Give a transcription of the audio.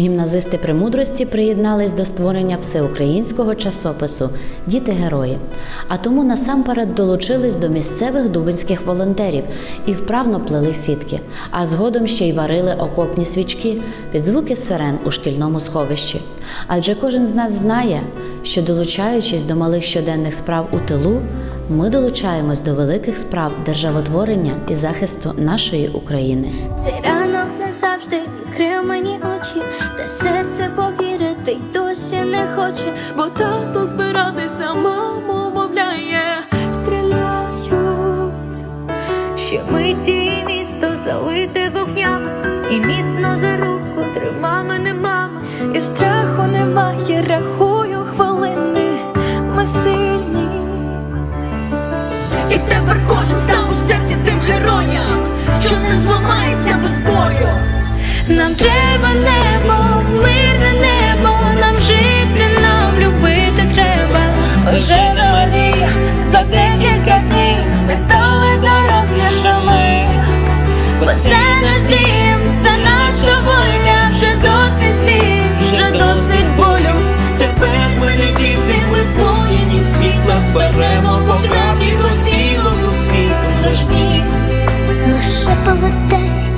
Гімназисти премудрості приєднались до створення всеукраїнського часопису Діти герої. А тому насамперед долучились до місцевих дубинських волонтерів і вправно плели сітки, а згодом ще й варили окопні свічки під звуки сирен у шкільному сховищі. Адже кожен з нас знає, що долучаючись до малих щоденних справ у тилу, ми долучаємось до великих справ державотворення і захисту нашої України. Назавжди відкрив мені очі, та серце повірити й досі не хоче. бо тато збиратися, мамо мовляє, стріляють. Ще миті і місто залите вогнями, і міцно за руку трима мене мама. І страху немає, рахую хвилини, ми сильні. І тепер не без бою. Нам треба небо, мирне небо, нам жити, нам любити треба. Вже лише повертайся.